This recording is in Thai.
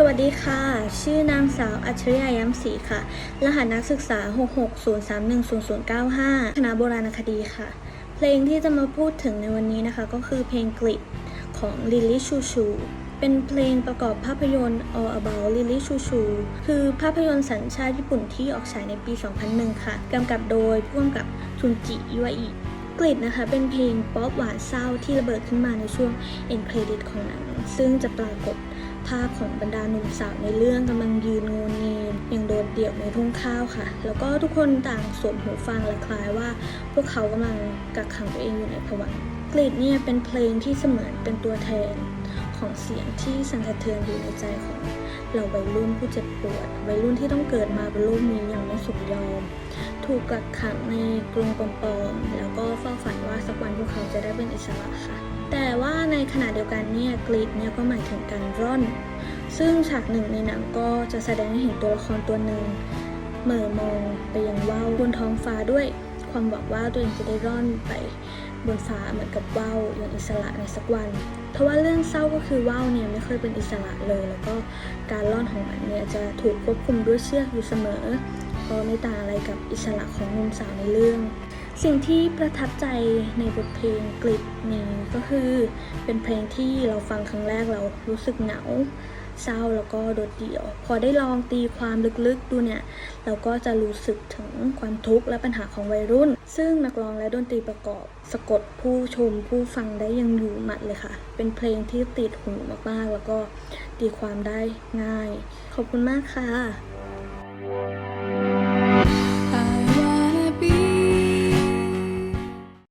สวัสดีค่ะ ชื่อนางสาวอัจฉริยะย้ำศรีค่ะ รหัสนักศึกษา 660310095 คณะโบราณคดีค่ะ เพลงที่จะมาพูดถึงในวันนี้นะคะ ก็คือเพลงกลิดของลิลลี่ชูชู เป็นเพลงประกอบภาพยนตร์ All About Lily Choo Choo คือภาพยนตร์สัญชาติญี่ปุ่นที่ออกฉายในปี 2001 ค่ะ กำกับโดยผู้กำกับชุนจิยุวะอิกลิดนะคะเป็นเพลงป๊อปหวานเศร้าที่ระเบิดขึ้นมาในช่วงเอ็นเครดิตของหนัง ซึ่งจะปรากฏ ภาพของบรรดาหนุ่มสาวในเรื่องกำลังยืนโงเงนอย่างโดดเดี่ยวในทุ่งข้าวค่ะ แล้วก็ทุกคนต่างสวมหูฟังและคล้ายว่า พวกเขากำลังกักขังตัวเองอยู่ในภวังกลิดเนี่ยเป็นเพลงที่เสมือนเป็นตัวแทนของเสียงที่สั่นสะเทือนอยู่ในใจของเราวัยรุ่นผู้เจ็บปวด วัยรุ่นที่ต้องเกิดมาบนโลกนี้อย่างไม่สมยอม ถูกกักขังในกรงปลอมๆแล้วก็เฝ้าฝันว่าสักวันพวกเขาจะได้เป็นอิสระค่ะ แต่ว่าในขณะเดียวกันเนี่ยกรีดเนี่ยก็หมายถึงการร่อน ซึ่งฉากหนึ่งในหนังก็จะแสดงให้เห็นตัวละครตัวหนึ่งเหม่อมองไปยังว่าวบนท้องฟ้าด้วย ความหวังว่าตัวเองจะได้ร่อนไปบนฟ้าเหมือนกับว่าวอย่างอิสระในสักวันทว่าเรื่องเศร้าก็คือว่าวเนี่ยไม่เคยเป็นอิสระเลย แล้วก็การร่อนของมันเนี่ยจะถูกควบคุมด้วยเชือกอยู่เสมอ ก็ไม่ต่างอะไรกับอิสระของหนุ่มสาวในเรื่อง สิ่งที่ประทับใจในบทเพลงกลิดนี้ก็คือเป็นเพลงที่เราฟังครั้งแรกเรารู้สึกเหงา เศร้าแล้วก็โดดเดี่ยว พอได้ลองตีความลึกๆดูเนี่ย เราก็จะรู้สึกถึงความทุกข์และปัญหาของวัยรุ่น ซึ่งนักร้องและดนตรีประกอบ สะกดผู้ชมผู้ฟังได้อยังอยู่หมัดเลยค่ะ เป็นเพลงที่ติดหูมากๆ แล้วก็ตีความได้ง่าย ขอบคุณมากค่ะ